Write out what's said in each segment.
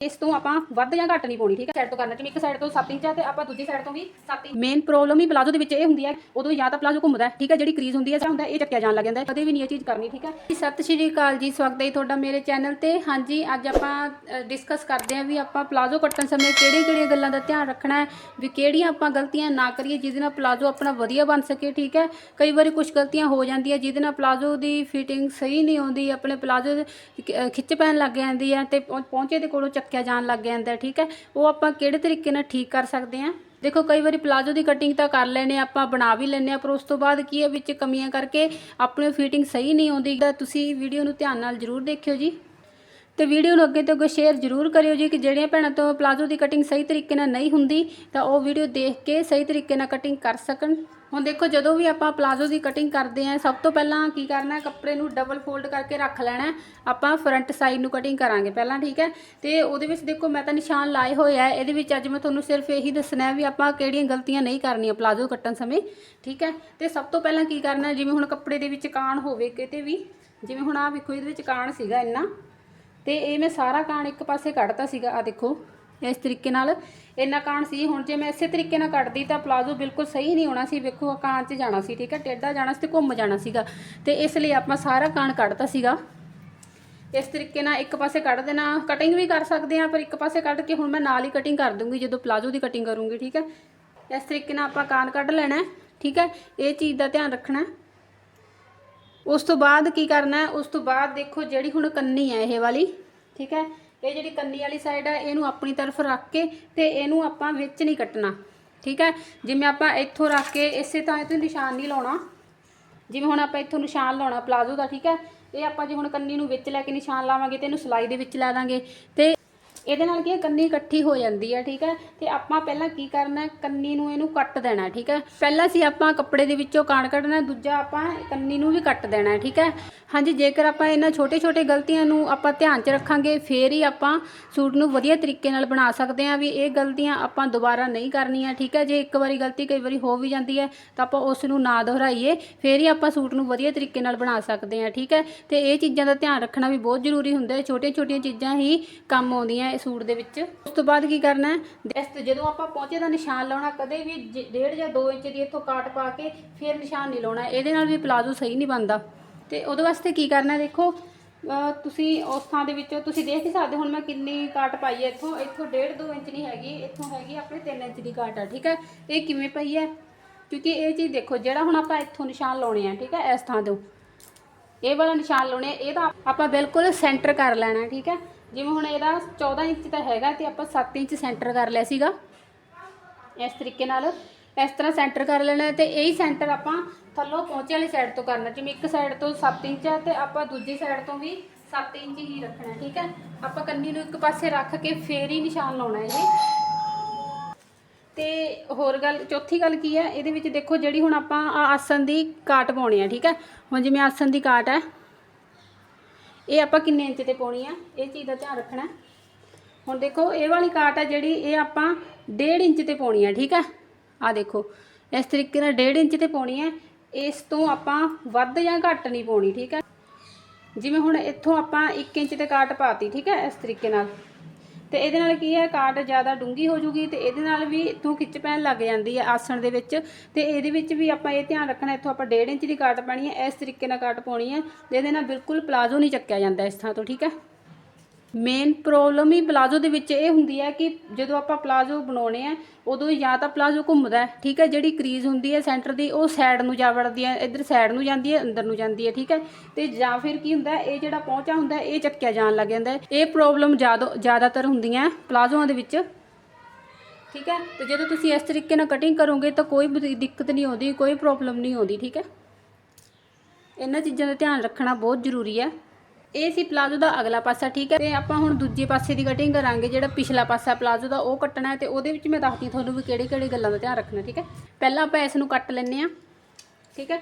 ਇਸ ਤੋਂ ਆਪਾਂ ਵੱਧ ਜਾਂ ਘੱਟ ਨਹੀਂ ਪਾਉਣੀ ਠੀਕ ਹੈ? ਸਾਈਡ ਤੋਂ ਕਰਨਾ ਜਿਵੇਂ ਇੱਕ ਸਾਈਡ ਤੋਂ 7 ਇੰਚ ਹੈ ਤੇ ਆਪਾਂ ਦੂਜੀ ਸਾਈਡ ਤੋਂ ਵੀ 7 ਇੰਚ। ਮੇਨ ਪ੍ਰੋਬਲਮ ਹੀ ਪਲਾਜ਼ੋ ਦੇ ਵਿੱਚ ਇਹ ਹੁੰਦੀ ਹੈ ਉਦੋਂ ਜਾਂ ਤਾਂ ਪਲਾਜ਼ੋ ਘੁੰਮਦਾ ਹੈ, ਠੀਕ ਹੈ? ਜਿਹੜੀ ਕਰੀਜ਼ ਹੁੰਦੀ ਹੈ ਜਾਂ ਹੁੰਦਾ ਇਹ ਚੱਕਿਆ ਜਾਣ ਲੱਗ ਜਾਂਦਾ ਕਦੇ ਵੀ ਨਹੀਂ ਇਹ ਚੀਜ਼ ਕਰਨੀ ਠੀਕ ਹੈ? ਜੀ, ਸਤਿ ਸ਼੍ਰੀ ਅਕਾਲ ਜੀ ਸਵਾਗਤ ਹੈ ਤੁਹਾਡਾ ਮੇਰੇ ਚੈਨਲ ਤੇ। ਹਾਂਜੀ ਅੱਜ ਆਪਾਂ ਡਿਸਕਸ ਕਰਦੇ ਹਾਂ ਵੀ ਆਪਾਂ ਪਲਾਜ਼ੋ ਕੱਟਣ ਸਮੇਂ ਕਿਹੜੀਆਂ ਕਿਹੜੀਆਂ ਗੱਲਾਂ ਦਾ ਧਿਆਨ ਰੱਖਣਾ ਹੈ ਵੀ ਕਿਹੜੀਆਂ ਆਪਾਂ ਗਲਤੀਆਂ ਨਾ ਕਰੀਏ ਜਿਹਦੇ ਨਾਲ ਪਲਾਜ਼ੋ ਆਪਣਾ ਵਧੀਆ ਬਣ ਸਕੇ ਠੀਕ ਹੈ? ਕਈ ਵਾਰੀ ਕੁਝ ਗਲਤੀਆਂ ਹੋ ਜਾਂਦੀਆਂ ਜਿਹਦੇ ਨਾਲ ਪਲਾਜ਼ੋ ਦੀ ਫਿਟਿੰਗ ਸਹੀ ਨਹੀਂ ਆਉਂਦੀ ਆਪਣੇ ਪਲਾਜ਼ੋ ਖਿੱਚ ਪੈਣ ਲੱਗ ਜਾਂਦੀ ਹੈ ਤੇ ਪਹੁੰ- ਪਹੁੰਚੇ ਦੇ ਕੋਲੋਂ ਚੱਕ ਚੱਕਿਆ ਜਾਣ ਲੱਗ ਜਾਂਦਾ ਹੈ, ਠੀਕ ਹੈ? ਉਹ ਆਪਾਂ ਕਿਹੜੇ ਤਰੀਕੇ ਨਾਲ ਠੀਕ ਕਰ ਸਕਦੇ ਹਾਂ? ਦੇਖੋ ਕਈ ਵਾਰੀ ਪਲਾਜ਼ੋ ਦੀ ਕਟਿੰਗ ਤਾਂ ਕਰ ਲੈਨੇ ਆਪਾਂ ਬਣਾ ਵੀ ਲੈਨੇ ਆ ਪਰ ਉਸ ਤੋਂ ਬਾਅਦ ਕੀ ਹੈ ਵਿੱਚ ਕਮੀਆਂ ਕਰਕੇ ਆਪਣੀ ਫਿਟਿੰਗ ਸਹੀ ਨਹੀਂ ਆਉਂਦੀ। ਤਾਂ ਤੁਸੀਂ ਵੀਡੀਓ ਨੂੰ ਧਿਆਨ ਨਾਲ ਜ਼ਰੂਰ ਦੇਖਿਓ ਜੀ। ਤੇ ਵੀਡੀਓ ਨੂੰ ਅੱਗੇ ਤੋਂ ਅੱਗੇ ਸ਼ੇਅਰ ਜ਼ਰੂਰ ਕਰਿਓ ਜੀ ਕਿ ਜਿਹੜੀਆਂ ਭੈਣਾਂ ਤੋਂ ਪਲਾਜ਼ੋ ਦੀ ਕਟਿੰਗ ਸਹੀ ਤਰੀਕੇ ਨਾਲ ਨਹੀਂ ਹੁੰਦੀ ਤਾਂ ਉਹ ਵੀਡੀਓ ਦੇਖ ਕੇ ਸਹੀ ਤਰੀਕੇ ਨਾਲ ਕਟਿੰਗ ਕਰ ਸਕਣ। ਹੁਣ ਦੇਖੋ, ਜਦੋਂ ਵੀ ਆਪਾਂ ਪਲਾਜ਼ੋ ਦੀ ਕਟਿੰਗ ਕਰਦੇ ਆਂ ਸਭ ਤੋਂ ਪਹਿਲਾਂ ਕੀ ਕਰਨਾ ਹੈ, ਕੱਪੜੇ ਨੂੰ ਡਬਲ ਫੋਲਡ ਕਰਕੇ ਰੱਖ ਲੈਣਾ ਆਪਾਂ ਫਰੰਟ ਸਾਈਡ ਨੂੰ ਕਟਿੰਗ ਕਰਾਂਗੇ ਪਹਿਲਾਂ, ਠੀਕ ਹੈ? ਤੇ ਉਹਦੇ ਵਿੱਚ ਦੇਖੋ, ਮੈਂ ਤਾਂ ਨਿਸ਼ਾਨ ਲਾਏ ਹੋਏ ਆ। ਇਹਦੇ ਵਿੱਚ ਅੱਜ ਮੈਂ ਤੁਹਾਨੂੰ ਸਿਰਫ ਇਹੀ ਦੱਸਣਾ ਹੈ ਵੀ ਆਪਾਂ ਕਿਹੜੀਆਂ ਗਲਤੀਆਂ ਨਹੀਂ ਕਰਨੀਆਂ ਪਲਾਜ਼ੋ ਕੱਟਣ ਸਮੇਂ, ਠੀਕ ਹੈ? ਤੇ ਸਭ ਤੋਂ ਪਹਿਲਾਂ ਕੀ ਕਰਨਾ ਜਿਵੇਂ ਹੁਣ ਕੱਪੜੇ ਦੇ ਵਿੱਚ ਕਾਣ ਹੋਵੇ ਕਿਤੇ ਵੀ, ਜਿਵੇਂ ਹੁਣ ਆ ਵੇਖੋ, ਇਹਦੇ ਵਿੱਚ ਕਾਣ ਸੀਗਾ ਇੰਨਾ। ਤੇ ਇਹ ਮੈਂ ਸਾਰਾ ਕਾਣ ਇੱਕ ਪਾਸੇ ਕੱਢਤਾ ਸੀਗਾ ਆ ਦੇਖੋ। ਇਸ ਤਰੀਕੇ ਨਾਲ। ਇੰਨਾ ਕਾਣ ਸੀ, ਹੁਣ ਜੇ ਮੈਂ ਇਸੇ ਤਰੀਕੇ ਨਾਲ ਕੱਢਦੀ ਤਾਂ ਪਲਾਜ਼ੋ ਬਿਲਕੁਲ ਸਹੀ ਨਹੀਂ ਹੋਣਾ ਸੀ। ਵੇਖੋ, ਆਹ ਕਾਣ 'ਚ ਜਾਣਾ ਸੀ, ਠੀਕ ਹੈ? ਟੇਢਾ ਜਾਣਾ ਸੀ ਤੇ ਘੁੰਮ ਜਾਣਾ ਸੀਗਾ। ਤੇ ਇਸ ਲਈ ਆਪਾਂ ਸਾਰਾ ਕਾਣ ਕੱਢਤਾ ਸੀਗਾ। ਇਸ ਤਰੀਕੇ ਨਾਲ ਇੱਕ ਪਾਸੇ ਕੱਢ ਦੇਣਾ ਕਟਿੰਗ ਵੀ ਕਰ ਸਕਦੇ ਆ ਪਰ ਇੱਕ ਪਾਸੇ ਕੱਢ ਕੇ ਹੁਣ ਮੈਂ ਨਾਲ ਹੀ ਕਟਿੰਗ ਕਰ ਦੂੰਗੀ, ਜਦੋਂ ਪਲਾਜ਼ੋ ਦੀ ਕਟਿੰਗ ਕਰੂੰਗੀ, ਠੀਕ ਹੈ? ਇਸ ਤਰੀਕੇ ਨਾਲ ਆਪਾਂ ਕਾਨ ਕੱਢ ਲੈਣਾ, ਠੀਕ ਹੈ? ਇਹ ਚੀਜ਼ ਦਾ ਧਿਆਨ ਰੱਖਣਾ। ਉਸ ਤੋਂ ਬਾਅਦ ਕੀ ਕਰਨਾ, ਉਸ ਤੋਂ ਬਾਅਦ ਦੇਖੋ ਜਿਹੜੀ ਹੁਣ ਕੰਨੀ ਹੈ ਇਹ ਵਾਲੀ, ਠੀਕ ਹੈ? ਇਹ ਜਿਹੜੀ ਕੰਨੀ ਵਾਲੀ ਸਾਈਡ ਹੈ ਇਹਨੂੰ ਆਪਣੀ ਤਰਫ ਰੱਖ ਕੇ ਤੇ ਇਹਨੂੰ ਆਪਾਂ ਵਿੱਚ ਨਹੀਂ ਕੱਟਣਾ। ਠੀਕ ਹੈ? ਜਿਵੇਂ ਆਪਾਂ ਇੱਥੋਂ ਰੱਖ ਕੇ ਇਸੇ ਤਰ੍ਹਾਂ ਤੋਂ ਨਿਸ਼ਾਨ ਨਹੀਂ ਲਾਉਣਾ। ਜਿਵੇਂ ਹੁਣ ਆਪਾਂ ਇੱਥੋਂ ਨਿਸ਼ਾਨ ਲਾਉਣਾ, ਪਲਾਜ਼ੋ ਦਾ, ਠੀਕ ਹੈ? ਇਹ ਆਪਾਂ ਜੇ ਹੁਣ ਕੰਨੀ ਨੂੰ ਵਿੱਚ ਲੈ ਕੇ ਨਿਸ਼ਾਨ ਲਾਵਾਂਗੇ ਤੇ ਇਹਨੂੰ ਸਲਾਈ ਦੇ ਵਿੱਚ ਲੈ ਦਾਂਗੇ ਤੇ ਇਹਦੇ ਨਾਲ ਕੀ ਹੈ, ਕੰਨੀ ਇਕੱਠੀ ਹੋ ਜਾਂਦੀ ਹੈ, ਠੀਕ ਹੈ? ਤੇ ਆਪਾਂ ਪਹਿਲਾਂ ਕੀ ਕਰਨਾ ਕੰਨੀ ਨੂੰ ਇਹਨੂੰ ਕੱਟ ਦੇਣਾ, ਠੀਕ ਹੈ? ਪਹਿਲਾਂ ਸੀ ਆਪਾਂ ਕੱਪੜੇ ਦੇ ਵਿੱਚੋਂ ਕਾਣ ਕੱਢਣਾ, ਦੂਜਾ ਆਪਾਂ ਕੰਨੀ ਨੂੰ ਵੀ ਕੱਟ ਦੇਣਾ, ਠੀਕ ਹੈ? ਹਾਂਜੀ, ਜੇਕਰ ਆਪਾਂ ਇਹਨਾਂ ਛੋਟੇ-ਛੋਟੇ ਗਲਤੀਆਂ ਨੂੰ ਆਪਾਂ ਧਿਆਨ 'ਚ ਰੱਖਾਂਗੇ, ਫੇਰ ਹੀ ਆਪਾਂ ਸੂਟ ਨੂੰ ਵਧੀਆ ਤਰੀਕੇ ਨਾਲ ਬਣਾ ਸਕਦੇ ਹਾਂ ਵੀ ਇਹ ਗਲਤੀਆਂ ਆਪਾਂ ਦੁਬਾਰਾ ਨਹੀਂ ਕਰਨੀਆਂ, ਠੀਕ ਹੈ? ਜੇ ਇੱਕ ਵਾਰੀ ਗਲਤੀ ਕਈ ਵਾਰੀ ਹੋ ਵੀ ਜਾਂਦੀ ਹੈ, ਤਾਂ ਆਪਾਂ ਉਸ ਨੂੰ ਨਾ ਦੁਹਰਾਈਏ, ਫੇਰ ਹੀ ਆਪਾਂ ਸੂਟ ਨੂੰ ਵਧੀਆ ਤਰੀਕੇ ਨਾਲ ਬਣਾ ਸਕਦੇ ਹਾਂ, ਠੀਕ ਹੈ? ਤੇ ਇਹ ਚੀਜ਼ਾਂ ਦਾ ਧਿਆਨ ਰੱਖਣਾ ਵੀ ਬਹੁਤ ਜ਼ਰੂਰੀ ਹੁੰਦਾ ਹੈ। ਛੋਟੀਆਂ-ਛੋਟੀਆਂ ਚੀਜ਼ਾਂ ਹੀ ਕੰਮ ਆਉਂਦੀਆਂ ਇਹ ਸੂਟ ਦੇ ਵਿੱਚ। ਉਸ ਤੋਂ ਬਾਅਦ ਕੀ ਕਰਨਾ ਹੈ? ਜਦੋਂ ਆਪਾਂ ਪਹੁੰਚੇ ਦਾ ਨਿਸ਼ਾਨ ਲਾਉਣਾ ਕਦੇ ਵੀ ਜ- ਡੇਢ ਜਾਂ 2 ਇੰਚ ਦੀ ਇੱਥੋਂ ਕਾਟ ਪਾ ਕੇ ਫਿਰ ਨਿਸ਼ਾਨ ਨਹੀਂ ਲਾਉਣਾ ਇਹਦੇ ਨਾਲ ਵੀ ਪਲਾਜ਼ੋ ਸਹੀ ਨਹੀਂ ਬਣਦਾ। ਤੇ ਉਹਦੇ ਵਾਸਤੇ ਕੀ ਕਰਨਾ ਦੇਖੋ ਤੁਸੀਂ ਉਸ ਥਾਂ ਦੇ ਵਿੱਚੋਂ ਤੁਸੀਂ ਦੇਖ ਹੀ ਸਕਦੇ ਹੁਣ ਮੈਂ ਕਿੰਨੀ ਕਾਟ ਪਾਈ ਹੈ ਇੱਥੋਂ। ਇੱਥੋਂ ਡੇਢ 2 ਇੰਚ ਨਹੀਂ ਹੈਗੀ ਇੱਥੋਂ ਹੈਗੀ ਆਪਣੇ 3 ਇੰਚ ਦੀ ਕਾਟ ਆ ਠੀਕ ਹੈ? ਇਹ ਕਿਵੇਂ ਪਈ ਹੈ? ਕਿਉਂਕਿ ਇਹ ਚੀਜ਼ ਦੇਖੋ ਜਿਹੜਾ ਹੁਣ ਆਪਾਂ ਇੱਥੋਂ ਨਿਸ਼ਾਨ ਲਾਉਣੇ ਆ ਠੀਕ ਹੈ ਇਸ ਥਾਂ ਤੋਂ। ਇਹ ਵਾਲਾ ਨਿਸ਼ਾਨ ਲਾਉਣੇ ਆ, ਇਹਦਾ ਆਪਾਂ ਬਿਲਕੁਲ ਸੈਂਟਰ ਕਰ ਲੈਣਾ ਠੀਕ ਹੈ? ਜਿਵੇਂ ਹੁਣ ਇਹਦਾ 14 ਇੰਚ ਤਾਂ ਹੈਗਾ ਤੇ ਆਪਾਂ 7 ਇੰਚ ਸੈਂਟਰ ਕਰ ਲਿਆ ਸੀਗਾ। ਇਸ ਤਰੀਕੇ ਨਾਲ ਇਸ ਤਰ੍ਹਾਂ ਸੈਂਟਰ ਕਰ ਲੈਣਾ ਹੈ ਤੇ ਇਹੀ ਸੈਂਟਰ ਆਪਾਂ ਥੱਲੋਂ ਪਹੁੰਚੇ ਵਾਲੀ ਸਾਈਡ ਤੋਂ ਕਰਨਾ, ਜਿਵੇਂ ਇੱਕ ਸਾਈਡ ਤੋਂ 7 ਇੰਚ ਹੈ ਤੇ ਆਪਾਂ ਦੂਜੀ ਸਾਈਡ ਤੋਂ ਵੀ 7 ਇੰਚ ਹੀ ਰੱਖਣਾ, ਠੀਕ ਹੈ ਆਪਾਂ ਕੰਨੀ ਨੂੰ ਇੱਕ ਪਾਸੇ ਰੱਖ ਕੇ ਫੇਰ ਹੀ ਨਿਸ਼ਾਨ ਲਾਉਣਾ ਹੈ ਇਹ ਤੇ ਹੋਰ ਗੱਲ, ਚੌਥੀ ਗੱਲ ਕੀ ਹੈ ਇਹਦੇ ਵਿੱਚ ਦੇਖੋ ਜਿਹੜੀ ਹੁਣ ਆਪਾਂ ਆ ਆਸਨ ਦੀ ਕਾਟ ਪਾਉਣੀ ਹੈ ਠੀਕ ਹੈ ਹੁਣ ਜਿਵੇਂ ਆਸਨ ਦੀ ਕਾਟ ਹੈ ਇਹ ਆਪਾਂ ਕਿੰਨੇ ਇੰਚ ਤੇ ਪਾਉਣੀ ਆ? ਇਹ ਚੀਜ਼ ਦਾ ਧਿਆਨ ਰੱਖਣਾ। ਹੁਣ ਦੇਖੋ, ਇਹ ਵਾਲੀ ਕਾਟ ਹੈ ਜਿਹੜੀ ਇਹ ਆਪਾਂ 1.5 ਇੰਚ ਤੇ ਪਾਉਣੀ ਹੈ ਠੀਕ ਹੈ ਆ ਦੇਖੋ, ਇਸ ਤਰੀਕੇ ਨਾਲ 1.5 ਇੰਚ ਤੇ ਪਾਉਣੀ ਹੈ ਇਸ ਤੋਂ ਆਪਾਂ ਵੱਧ ਜਾਂ ਘੱਟ ਨਹੀਂ ਪਾਉਣੀ, ਠੀਕ ਹੈ ਜਿਵੇਂ ਹੁਣ ਇੱਥੋਂ ਆਪਾਂ 1 ਇੰਚ ਤੇ ਕਾਟ ਪਾਤੀ, ਠੀਕ ਹੈ ਇਸ ਤਰੀਕੇ ਨਾਲ। ਤੇ ਇਹਦੇ ਨਾਲ ਕੀ ਹੈ ਕਾਟ ਜ਼ਿਆਦਾ ਡੂੰਗੀ ਹੋ ਜੂਗੀ ਤੇ ਇਹਦੇ ਨਾਲ ਵੀ ਇੱਥੋਂ ਖਿੱਚ ਪੈਣ ਲੱਗ ਜਾਂਦੀ ਹੈ ਆਸਣ ਦੇ ਵਿੱਚ ਤੇ ਇਹਦੇ ਵਿੱਚ ਵੀ ਆਪਾਂ ਇਹ ਧਿਆਨ ਰੱਖਣਾ, ਇੱਥੋਂ ਆਪਾਂ 1.5 ਇੰਚ ਦੀ ਕਾਟ ਪਾਣੀ ਹੈ, ਇਸ ਤਰੀਕੇ ਨਾਲ ਕਾਟ ਪਾਉਣੀ ਹੈ, ਜਿਹਦੇ ਨਾਲ ਬਿਲਕੁਲ ਪਲਾਜ਼ੋ ਨਹੀਂ ਚੱਕਿਆ ਜਾਂਦਾ ਇਸ ਥਾਂ ਤੋਂ, ਠੀਕ ਹੈ? ਮੇਨ ਪ੍ਰੋਬਲਮ ਹੀ ਪਲਾਜ਼ੋ ਦੇ ਵਿੱਚ ਇਹ ਹੁੰਦੀ ਹੈ ਕਿ ਜਦੋਂ ਆਪਾਂ ਪਲਾਜ਼ੋ ਬਣਾਉਣੇ ਆ, ਉਦੋਂ ਜਾਂ ਤਾਂ ਪਲਾਜ਼ੋ ਘੁੰਮਦਾ ਠੀਕ ਹੈ? ਜਿਹੜੀ ਕਰੀਜ਼ ਹੁੰਦੀ ਹੈ ਸੈਂਟਰ ਦੀ, ਉਹ ਸਾਈਡ ਨੂੰ ਜਾ ਵੜਦੀ ਹੈ, ਇੱਧਰ ਸਾਈਡ ਨੂੰ ਜਾਂਦੀ ਹੈ, ਅੰਦਰ ਨੂੰ ਜਾਂਦੀ ਹੈ, ਠੀਕ ਹੈ? ਤੇ ਜਾਂ ਫਿਰ ਕੀ ਹੁੰਦਾ ਇਹ ਜਿਹੜਾ ਪਹੁੰਚਾ ਹੁੰਦਾ ਇਹ ਚੱਕਿਆ ਜਾਣ ਲੱਗ ਜਾਂਦਾ ਇਹ ਪ੍ਰੋਬਲਮ ਜ਼ਿਆਦਾ, ਜ਼ਿਆਦਾਤਰ ਹੁੰਦੀਆਂ ਪਲਾਜ਼ੋਆਂ ਦੇ ਵਿੱਚ, ਠੀਕ ਹੈ? ਤੇ ਜਦੋਂ ਤੁਸੀਂ ਇਸ ਤਰੀਕੇ ਨਾਲ ਕਟਿੰਗ ਕਰੋਗੇ ਤਾਂ ਕੋਈ ਵੀ ਦਿੱਕਤ ਨਹੀਂ ਆਉਂਦੀ, ਕੋਈ ਪ੍ਰੋਬਲਮ ਨਹੀਂ ਆਉਂਦੀ, ਠੀਕ ਹੈ? ਇਹਨਾਂ ਚੀਜ਼ਾਂ ਦਾ ਧਿਆਨ ਰੱਖਣਾ ਬਹੁਤ ਜ਼ਰੂਰੀ ਹੈ। ਇਹ ਸੀ ਪਲਾਜ਼ੋ ਦਾ ਅਗਲਾ ਪਾਸਾ, ਠੀਕ ਹੈ? ਤੇ ਆਪਾਂ ਹੁਣ ਦੂਜੇ ਪਾਸੇ ਦੀ ਕਟਿੰਗ ਕਰਾਂਗੇ, ਜਿਹੜਾ ਪਿਛਲਾ ਪਾਸਾ ਪਲਾਜ਼ੋ ਦਾ, ਉਹ ਕੱਟਣਾ ਹੈ ਤੇ ਉਹਦੇ ਵਿੱਚ ਮੈਂ ਦੱਸਦੀ ਤੁਹਾਨੂੰ ਵੀ ਕਿਹੜੇ ਕਿਹੜੇ ਗੱਲਾਂ ਦਾ ਧਿਆਨ ਰੱਖਣਾ, ਠੀਕ ਹੈ? ਪਹਿਲਾਂ ਆਪਾਂ ਇਸ ਨੂੰ ਕੱਟ ਲੈਂਦੇ ਆ ਠੀਕ ਹੈ?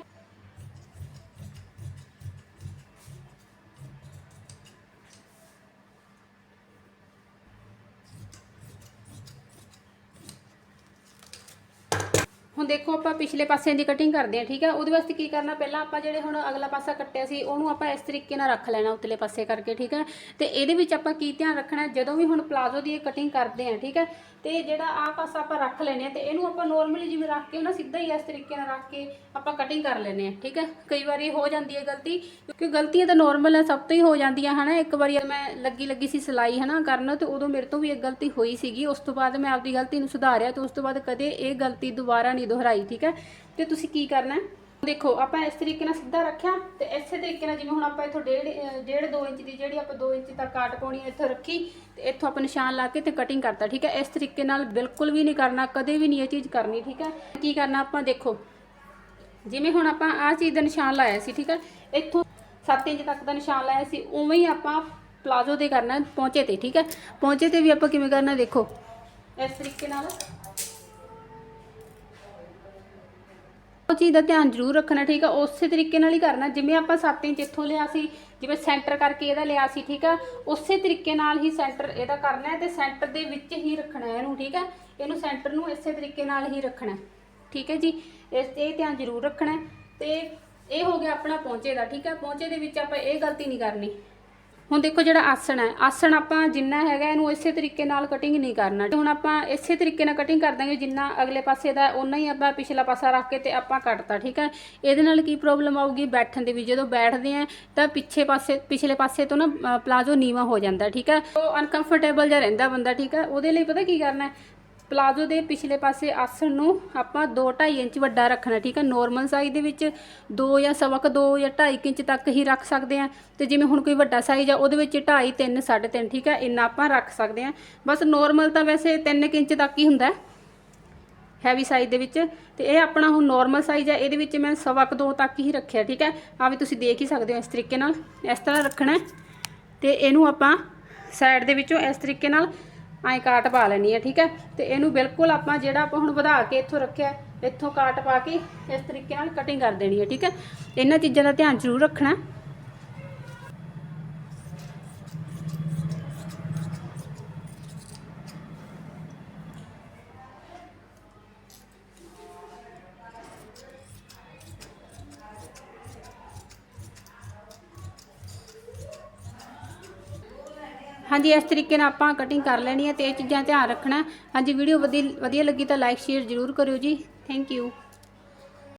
ਹੁਣ ਦੇਖੋ ਆਪਾਂ ਪਿਛਲੇ ਪਾਸੇ ਦੀ ਕਟਿੰਗ ਕਰਦੇ ਹਾਂ, ਠੀਕ ਹੈ? ਉਹਦੇ ਵਾਸਤੇ ਕੀ ਕਰਨਾ? ਪਹਿਲਾਂ ਆਪਾਂ ਜਿਹੜੇ ਹੁਣ ਅਗਲਾ ਪਾਸਾ ਕੱਟਿਆ ਸੀ, ਉਹਨੂੰ ਆਪਾਂ ਇਸ ਤਰੀਕੇ ਨਾਲ ਰੱਖ ਲੈਣਾ ਉਤਲੇ ਪਾਸੇ ਕਰਕੇ, ਠੀਕ ਹੈ? ਤੇ ਇਹਦੇ ਵਿੱਚ ਆਪਾਂ ਕੀ ਧਿਆਨ ਰੱਖਣਾ? ਜਦੋਂ ਵੀ ਹੁਣ ਪਲਾਜ਼ੋ ਦੀ ਇਹ ਕਟਿੰਗ ਕਰਦੇ ਹਾਂ, ਠੀਕ ਹੈ? ਤੇ ਜਿਹੜਾ ਆਹ ਪਾਸਾ ਆਪਾਂ ਰੱਖ ਲੈਨੇ ਆ ਤੇ ਇਹਨੂੰ ਆਪਾਂ ਨੋਰਮਲੀ ਜਿਵੇਂ ਰੱਖ ਕੇ ਨਾ ਸਿੱਧਾ ਹੀ ਇਸ ਤਰੀਕੇ ਨਾਲ ਰੱਖ ਕੇ ਆਪਾਂ ਕਟਿੰਗ ਕਰ ਲੈਨੇ ਆ ਠੀਕ ਹੈ? ਕਈ ਵਾਰੀ ਹੋ ਜਾਂਦੀ ਹੈ ਗਲਤੀ, ਕਿਉਂਕਿ ਗਲਤੀਆਂ ਤਾਂ ਨੋਰਮਲ ਹੈ ਸਭ ਤੋਂ ਹੀ ਹੋ ਜਾਂਦੀਆਂ, ਹਨਾ? ਇੱਕ ਵਾਰੀ ਮੈਂ ਲੱਗੀ ਲੱਗੀ ਸੀ ਸਿਲਾਈ, ਹਨਾ, ਕਰਨ, ਤੇ ਉਦੋਂ ਮੇਰੇ ਤੋਂ ਵੀ ਇੱਕ ਗਲਤੀ ਹੋਈ ਸੀਗੀ। ਉਸ ਤੋਂ ਬਾਅਦ ਮੈਂ ਆਪਦੀ ਗਲਤੀ ਨੂੰ ਸੁਧਾਰਿਆ ਤੇ ਉਸ ਤੋਂ ਬਾਅਦ ਕਦੇ ਇਹ ਗਲਤੀ ਦੁਬਾਰਾ ਨਹੀਂ ਦੁਹਰਾਈ, ਠੀਕ ਹੈ? ਤੇ ਤੁਸੀਂ ਕੀ ਕਰਨਾ ਦੇਖੋ, ਆਪਾਂ ਇਸ ਤਰੀਕੇ ਨਾਲ ਸਿੱਧਾ ਰੱਖਿਆ ਤੇ ਇਸੇ ਤਰੀਕੇ ਨਾਲ ਜਿਵੇਂ ਹੁਣ ਆਪਾਂ ਇੱਥੋਂ ਡੇਢ ਡੇਢ 2 ਇੰਚ ਦੀ ਜਿਹੜੀ ਆਪਾਂ 2 ਇੰਚ ਤੱਕ ਕਾਟ ਪਾਉਣੀ ਇੱਥੋਂ ਰੱਖੀ ਤੇ ਇੱਥੋਂ ਆਪਾਂ ਨਿਸ਼ਾਨ ਲਾ ਕੇ ਤੇ ਕਟਿੰਗ ਕਰਤਾ, ਠੀਕ ਹੈ? ਇਸ ਤਰੀਕੇ ਨਾਲ ਬਿਲਕੁਲ ਵੀ ਨਹੀਂ ਕਰਨਾ, ਕਦੇ ਵੀ ਨਹੀਂ ਇਹ ਚੀਜ਼ ਕਰਨੀ, ਠੀਕ ਹੈ? ਕੀ ਕਰਨਾ ਆਪਾਂ, ਦੇਖੋ, ਜਿਵੇਂ ਹੁਣ ਆਪਾਂ ਆਹ ਚੀਜ਼ ਦਾ ਨਿਸ਼ਾਨ ਲਾਇਆ ਸੀ, ਠੀਕ ਹੈ? ਇੱਥੋਂ 7 ਇੰਚ ਤੱਕ ਦਾ ਨਿਸ਼ਾਨ ਲਾਇਆ ਸੀ, ਉਵੇਂ ਹੀ ਆਪਾਂ ਪਲਾਜ਼ੋ ਤੇ ਕਰਨਾ ਪਹੁੰਚੇ ਤੇ, ਠੀਕ ਹੈ? ਪਹੁੰਚੇ ਤੇ ਵੀ ਆਪਾਂ ਕਿਵੇਂ ਕਰਨਾ, ਦੇਖੋ, ਇਸ ਤਰੀਕੇ ਨਾਲ ਉਹ ਚੀਜ਼ ਦਾ ਧਿਆਨ ਜ਼ਰੂਰ ਰੱਖਣਾ, ਠੀਕ ਆ? ਉਸੇ ਤਰੀਕੇ ਨਾਲ ਹੀ ਕਰਨਾ। ਜਿਵੇਂ ਆਪਾਂ 7 ਇੰਚ ਇੱਥੋਂ ਲਿਆ ਸੀ, ਜਿਵੇਂ ਸੈਂਟਰ ਕਰਕੇ ਇਹਦਾ ਲਿਆ ਸੀ, ਠੀਕ ਆ? ਉਸੇ ਤਰੀਕੇ ਨਾਲ ਹੀ ਸੈਂਟਰ ਇਹਦਾ ਕਰਨਾ ਹੈ ਤੇ ਸੈਂਟਰ ਦੇ ਵਿੱਚ ਹੀ ਰੱਖਣਾ ਹੈ ਇਹਨੂੰ, ਠੀਕ ਆ? ਇਹਨੂੰ ਸੈਂਟਰ ਨੂੰ ਇਸੇ ਤਰੀਕੇ ਨਾਲ ਹੀ ਰੱਖਣਾ ਠੀਕ ਹੈ ਜੀ? ਇਸ, ਇਹ ਧਿਆਨ ਜ਼ਰੂਰ ਰੱਖਣਾ ਹੈ ਤੇ ਇਹ ਹੋ ਗਿਆ ਆਪਣਾ ਪਹੁੰਚੇ ਦਾ, ਠੀਕ ਹੈ ਪਹੁੰਚੇ ਦੇ ਵਿੱਚ ਆਪਾਂ ਇਹ ਗਲਤੀ ਨਹੀਂ ਕਰਨੀ। ਹੁਣ ਦੇਖੋ ਜਿਹੜਾ ਆਸਣ ਹੈ, ਆਸਣ ਆਪਾਂ ਜਿੰਨਾ ਹੈਗਾ ਇਹਨੂੰ ਇਸੇ ਤਰੀਕੇ ਨਾਲ ਕਟਿੰਗ ਨਹੀਂ ਕਰਨਾ। ਹੁਣ ਆਪਾਂ ਇਸੇ ਤਰੀਕੇ ਨਾਲ ਕਟਿੰਗ ਕਰ ਦਾਂਗੇ ਜਿੰਨਾ ਅਗਲੇ ਪਾਸੇ ਦਾ ਉਨਾ ਹੀ ਆਪਾਂ ਪਿਛਲਾ ਪਾਸਾ ਰੱਖ ਕੇ ਤੇ ਆਪਾਂ ਕੱਟਤਾ, ਠੀਕ ਹੈ? ਇਹਦੇ ਨਾਲ ਕੀ ਪ੍ਰੋਬਲਮ ਆਊਗੀ? ਬੈਠਣ ਦੇ ਵੀ, ਜਦੋਂ ਬੈਠਦੇ ਆ ਤਾਂ ਪਿੱਛੇ ਪਾਸੇ, ਪਿਛਲੇ ਪਾਸੇ ਤੋਂ ਨਾ ਪਲਾਜ਼ੋ ਨੀਵਾ ਹੋ ਜਾਂਦਾ, ਠੀਕ ਹੈ? ਉਹ ਅਨਕੰਫਰਟੇਬਲ ਜਿਹਾ ਰਹਿੰਦਾ ਬੰਦਾ, ਠੀਕ ਹੈ? ਉਹਦੇ ਲਈ ਪਤਾ ਕੀ ਕਰਨਾ ਪਲਾਜ਼ੋ ਦੇ ਪਿਛਲੇ ਪਾਸੇ ਆਸਣ ਨੂੰ ਆਪਾਂ 2.5 ਇੰਚ ਵੱਡਾ ਰੱਖਣਾ ਠੀਕ ਹੈ? ਨੋਰਮਲ ਸਾਈਜ਼ ਦੇ ਵਿੱਚ 2 ਜਾਂ ਸਵਾ ਕੁ 2 ਜਾਂ 2.5 ਇੰਚ ਤੱਕ ਹੀ ਰੱਖ ਸਕਦੇ ਆ ਤੇ ਜਿਵੇਂ ਹੁਣ ਕੋਈ ਵੱਡਾ ਸਾਈਜ਼ ਆ, ਉਹਦੇ ਵਿੱਚ 2.5 3 3.5 ਠੀਕ ਹੈ? ਇੰਨਾ ਆਪਾਂ ਰੱਖ ਸਕਦੇ ਆ ਬਸ ਨੋਰਮਲ ਤਾਂ ਵੈਸੇ 3 ਇੰਚ ਤੱਕ ਹੀ ਹੁੰਦਾ ਹੈਵੀ ਸਾਈਜ਼ ਦੇ ਵਿੱਚ। ਤੇ ਇਹ ਆਪਣਾ ਹੁਣ ਨੋਰਮਲ ਸਾਈਜ਼ ਹੈ ਇਹਦੇ ਵਿੱਚ ਮੈਂ ਸਵਾ ਕੁ 2 ਤੱਕ ਹੀ ਰੱਖਿਆ, ਠੀਕ ਹੈ? ਆ ਵੀ ਤੁਸੀਂ ਦੇਖ ਹੀ ਸਕਦੇ ਹੋ ਇਸ ਤਰੀਕੇ ਨਾਲ। ਇਸ ਤਰ੍ਹਾਂ ਰੱਖਣਾ ਹੈ। ਤੇ ਇਹਨੂੰ ਆਪਾਂ ਸਾਈਡ ਦੇ ਵਿੱਚੋਂ ਇਸ ਤਰੀਕੇ ਨਾਲ ਐਂ ਕਾਟ ਪਾ ਲੈਣੀ ਹੈ ਠੀਕ ਹੈ? ਤੇ ਇਹਨੂੰ ਬਿਲਕੁਲ ਆਪਾਂ ਜਿਹੜਾ ਆਪਾਂ ਹੁਣ ਵਧਾ ਕੇ ਇੱਥੋਂ ਰੱਖਿਆ, ਇੱਥੋਂ ਕਾਟ ਪਾ ਕੇ ਇਸ ਤਰੀਕੇ ਨਾਲ ਕਟਿੰਗ ਕਰ ਦੇਣੀ ਹੈ ਠੀਕ ਹੈ? ਇਹਨਾਂ ਚੀਜ਼ਾਂ ਦਾ ਧਿਆਨ ਜ਼ਰੂਰ ਰੱਖਣਾ। ਹਾਂਜੀ, ਇਸ ਤਰੀਕੇ ਨਾਲ ਆਪਾਂ ਕਟਿੰਗ ਕਰ ਲੈਣੀ ਹੈ ਤੇ ਇਹ ਚੀਜ਼ਾਂ ਧਿਆਨ ਰੱਖਣਾ ਹਾਂਜੀ ਵੀਡੀਓ ਵਧੀਆ ਵਧੀਆ ਲੱਗੀ ਤਾਂ ਲਾਈਕ ਸ਼ੇਅਰ ਜ਼ਰੂਰ ਕਰਿਓ ਜੀ। Thank you